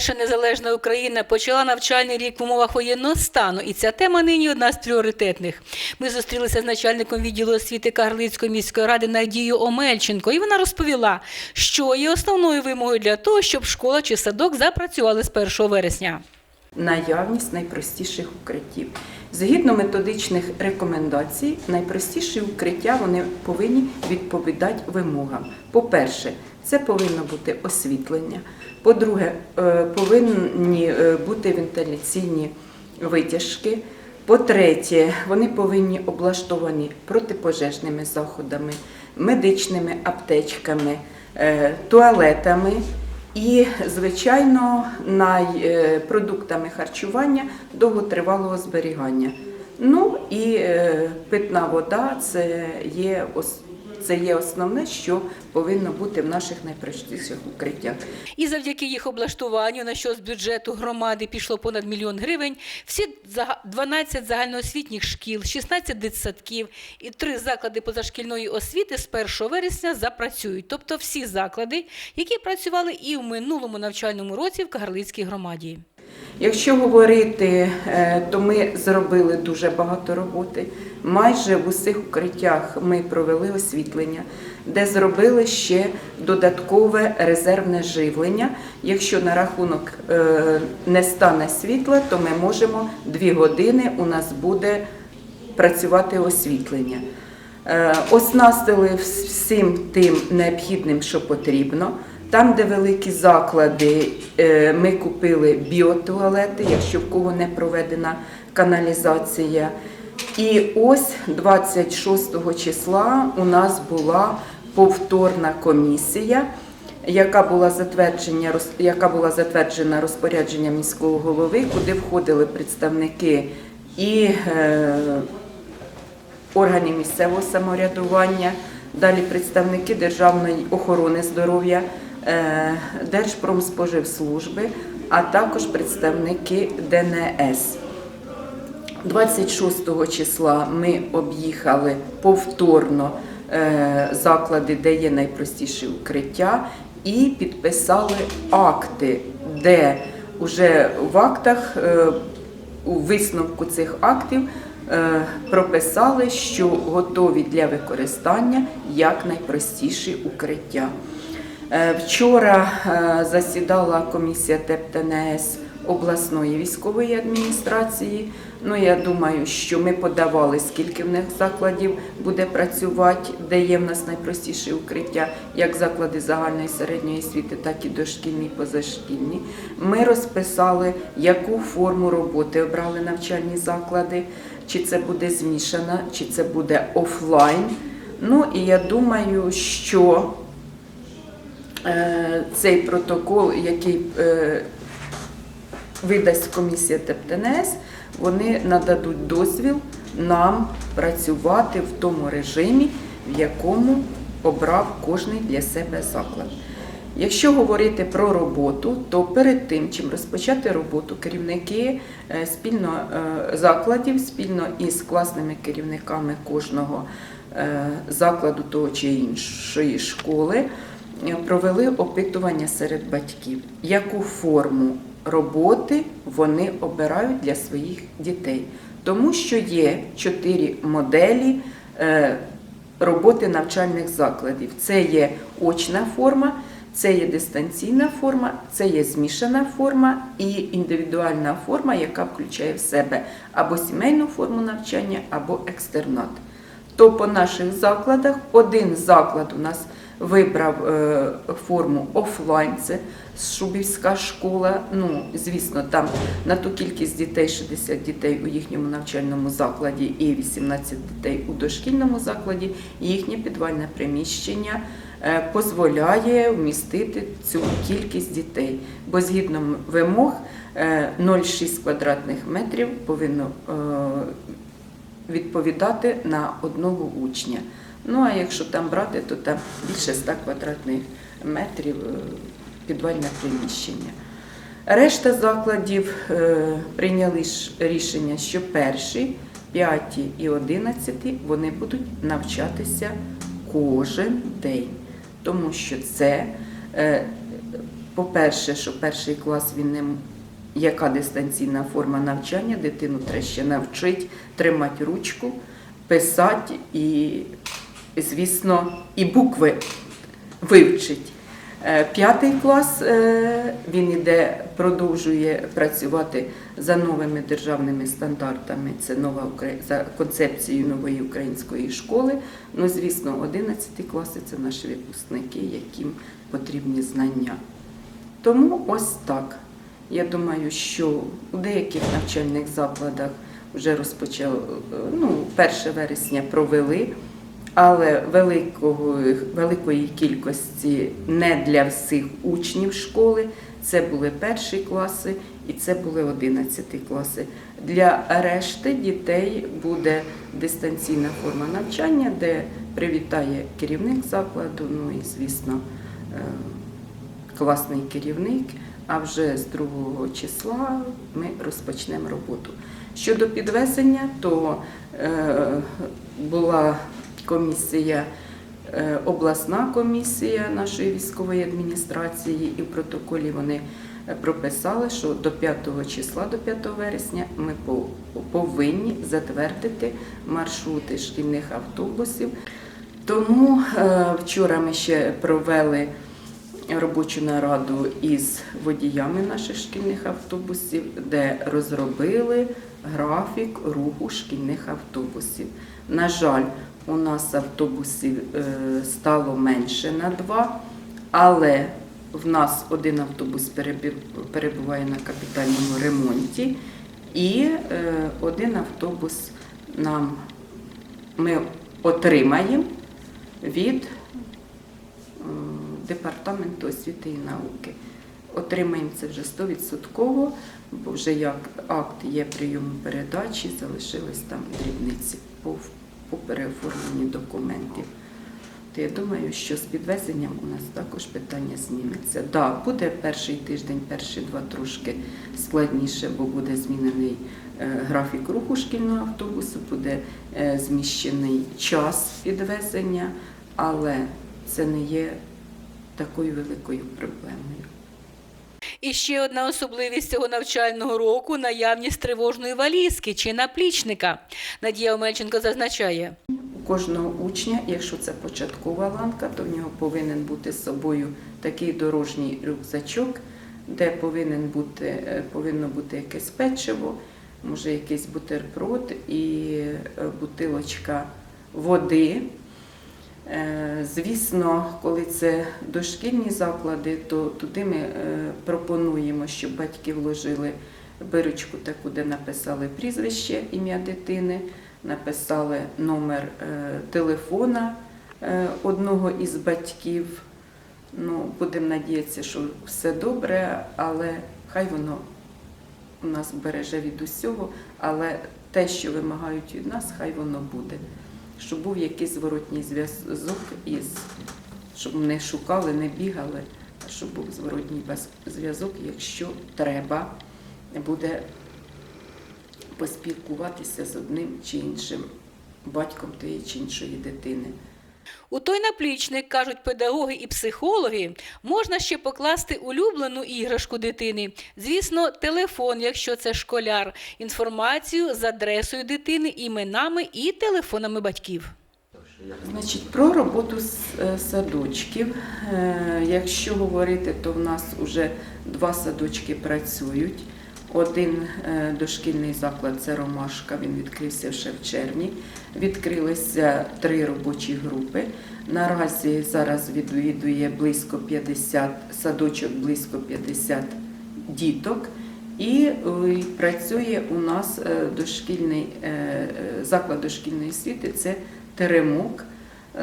Перша незалежна Україна почала навчальний рік в умовах воєнного стану, і ця тема нині одна з пріоритетних. Ми зустрілися з начальником відділу освіти Кагарлицької міської ради Надією Омельченко, і вона розповіла, що є основною вимогою для того, щоб школа чи садок запрацювали з 1 вересня. наявність найпростіших укриттів. Згідно методичних рекомендацій, найпростіші укриття вони повинні відповідати вимогам. По-перше, це повинно бути освітлення. По-друге, е, повинні е, бути вентиляційні витяжки. По-третє, вони повинні облаштовані протипожежними заходами, медичними аптечками, е, туалетами і, звичайно, продуктами харчування довготривалого зберігання. Ну і питна вода це є, ос- це є основне, що повинно бути в наших найпростіших укриттях. І завдяки їх облаштуванню, на що з бюджету громади пішло понад мільйон гривень, всі 12 загальноосвітніх шкіл, 16 дитсадків і три заклади позашкільної освіти з 1 вересня запрацюють. Тобто всі заклади, які працювали і в минулому навчальному році в Кагарлицькій громаді. Якщо говорити, е, то ми зробили дуже багато роботи. Майже в усіх укриттях ми провели освітлення, де зробили ще додаткове резервне живлення. Якщо на рахунок е, не стане світла, то ми можемо дві години у нас буде працювати освітлення. Е, Оснастили всім тим необхідним, що потрібно. Там, де великі заклади, е, ми купили біотуалети, якщо в кого не проведена каналізація. І ось 26 числа у нас була повторна комісія, яка була затверджена, яка була затверджена розпорядженням міського голови, куди входили представники і е, органів місцевого самоврядування, далі представники Державної охорони здоров'я, Держпромспоживслужби, а також представники ДНС. 26 числа ми об'їхали повторно е, заклади, де є найпростіші укриття, і підписали акти, де вже в актах, е, у висновку цих актів е, прописали, що готові для використання як найпростіші укриття. Е, Вчора е, засідала комісія ТЕП-ТНС обласної військової адміністрації. Ну, я думаю, що ми подавали, скільки в них закладів буде працювати, де є в нас найпростіші укриття, як заклади загальної середньої освіти, так і дошкільні, позашкільні. Ми розписали, яку форму роботи обрали навчальні заклади, чи це буде змішана, чи це буде офлайн. Ну і я думаю, що цей протокол, який е, видасть комісія ТЕПТНС, вони нададуть дозвіл нам працювати в тому режимі, в якому обрав кожний для себе заклад. Якщо говорити про роботу, то перед тим, чим розпочати роботу, керівники е, спільно е, закладів спільно із класними керівниками кожного е, закладу того чи іншої школи е, провели опитування серед батьків, яку форму роботи вони обирають для своїх дітей. Тому що є чотири моделі е, роботи навчальних закладів. Це є очна форма, це є дистанційна форма, це є змішана форма і індивідуальна форма, яка включає в себе або сімейну форму навчання, або екстернат. То по наших закладах один заклад у нас вибрав е, форму офлайн, це Шубівська школа. Ну, звісно, там на ту кількість дітей 60 дітей у їхньому навчальному закладі і 18 дітей у дошкільному закладі. Їхнє підвальне приміщення е, дозволяє вмістити цю кількість дітей. Бо згідно вимог е, 0,6 квадратних метрів повинно е, відповідати на одного учня. Ну а якщо там брати, то там більше 100 квадратних метрів е, підвальне приміщення. Решта закладів е, прийняли рішення, що перші, п'яті і одинадцяті вони будуть навчатися кожен день, тому що це е, по-перше, що перший клас він не яка дистанційна форма навчання, дитину треба ще навчити тримати ручку, писати і, звісно, і букви вивчить. Е, П'ятий клас е, він іде, продовжує працювати за новими державними стандартами. Це нова за концепцією нової української школи. Ну, звісно, 11 класи це наші випускники, яким потрібні знання. Тому ось так. Я думаю, що у деяких навчальних закладах вже розпочали, е, ну, 1 вересня провели, але великого, великої кількості не для всіх учнів школи. Це були перші класи і це були 11 класи. Для решти дітей буде дистанційна форма навчання, де привітає керівник закладу, ну і, звісно, е, класний керівник. А вже з 2 числа ми розпочнемо роботу. Щодо підвезення, то е, була комісія, е, обласна комісія нашої військової адміністрації, і в протоколі вони е, прописали, що до 5 числа, до 5 вересня, ми повинні затвердити маршрути шкільних автобусів. Тому е, вчора ми ще провели робочу нараду із водіями наших шкільних автобусів, де розробили графік руху шкільних автобусів. На жаль, у нас автобусів е, стало менше на два, але в нас один автобус перебуває на капітальному ремонті, і е, один автобус нам ми отримаємо від е, Департаменту освіти і науки. Отримаємо це вже 100%, бо вже як акт є прийому передачі, залишились там дрібниці по, переоформленні документів. То я думаю, що з підвезенням у нас також питання зніметься. Так, да, буде перший тиждень, перші два трошки складніше, бо буде змінений е, графік руху шкільного автобусу, буде е, зміщений час підвезення, але це не є такою великою проблемою. І ще одна особливість цього навчального року наявність тривожної валізки чи наплічника. Надія Омельченко зазначає. У кожного учня, якщо це початкова ланка, то в нього повинен бути з собою такий дорожній рюкзачок, де повинен бути, е, повинно бути якесь печиво, може якийсь бутерброд і е, бутилочка води. Е, Звісно, коли це дошкільні заклади, то туди ми е, пропонуємо, щоб батьки вложили бирочку таку, де написали прізвище, ім'я дитини, написали номер е, телефона одного із батьків. Ну, будемо надіятися, що все добре, але хай воно у нас береже від усього, але те, що вимагають від нас, хай воно буде. Щоб був якийсь зворотній зв'язок із, щоб не шукали, не бігали, а щоб був зворотній зв'язок, якщо треба буде поспілкуватися з одним чи іншим батьком тієї чи іншої дитини. У той наплічник, кажуть педагоги і психологи, можна ще покласти улюблену іграшку дитини. Звісно, телефон, якщо це школяр, інформацію з адресою дитини, іменами і телефонами батьків. Значить, про роботу з е, садочків. Е, Якщо говорити, то в нас вже два садочки працюють. Один е, дошкільний заклад це Ромашка, він відкрився ще в червні. Відкрилися три робочі групи. Наразі зараз відвідує близько 50 садочок, близько 50 діток. І е, працює у нас е, дошкільний заклад дошкільної освіти це Теремок.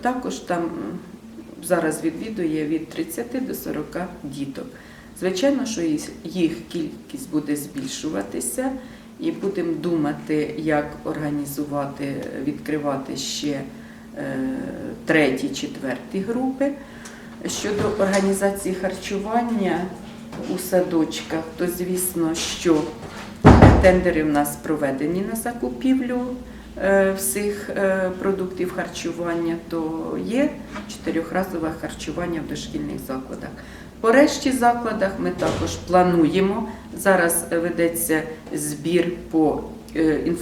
Також там зараз відвідує від 30 до 40 діток. Звичайно, що їх- кількість буде збільшуватися, і будемо думати, як організувати, відкривати ще е, треті, четверті групи. Щодо організації харчування у садочках, то звісно, що тендери в нас проведені на закупівлю е, всіх е, продуктів харчування, то є чотирьохразове харчування в дошкільних закладах. По решті закладах ми також плануємо. Зараз ведеться збір по е,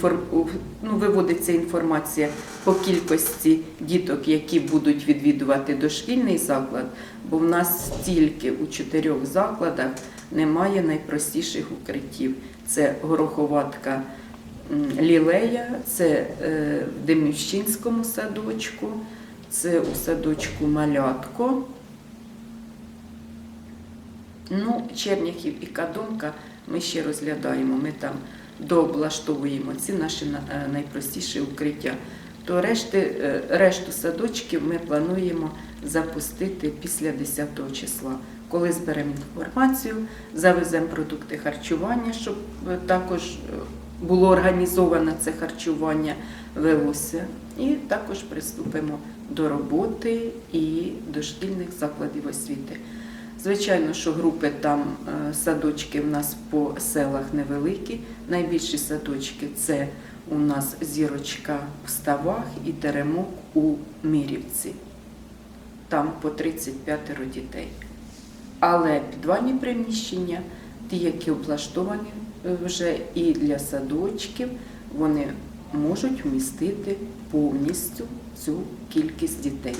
ну, виводиться інформація по кількості діток, які будуть відвідувати дошкільний заклад, бо в нас тільки у чотирьох закладах немає найпростіших укриттів. Це гороховатка лілея, це е, в Демівщинському садочку, це у садочку Малятко. Ну, Черняхів і Кадомка ми ще розглядаємо. Ми там дооблаштовуємо ці наші е, найпростіші укриття. То решти, е, решту садочків ми плануємо запустити після 10 числа. Коли зберемо інформацію, завеземо продукти харчування, щоб е, також було організоване це харчування, велося. І також приступимо до роботи і дошкільних закладів освіти. Звичайно, що групи там е, садочки в нас по селах невеликі. Найбільші садочки це у нас зірочка в ставах і теремок у Мірівці. Там по 35 дітей. Але підвальні приміщення, ті, які облаштовані е, вже і для садочків, вони можуть вмістити повністю цю кількість дітей.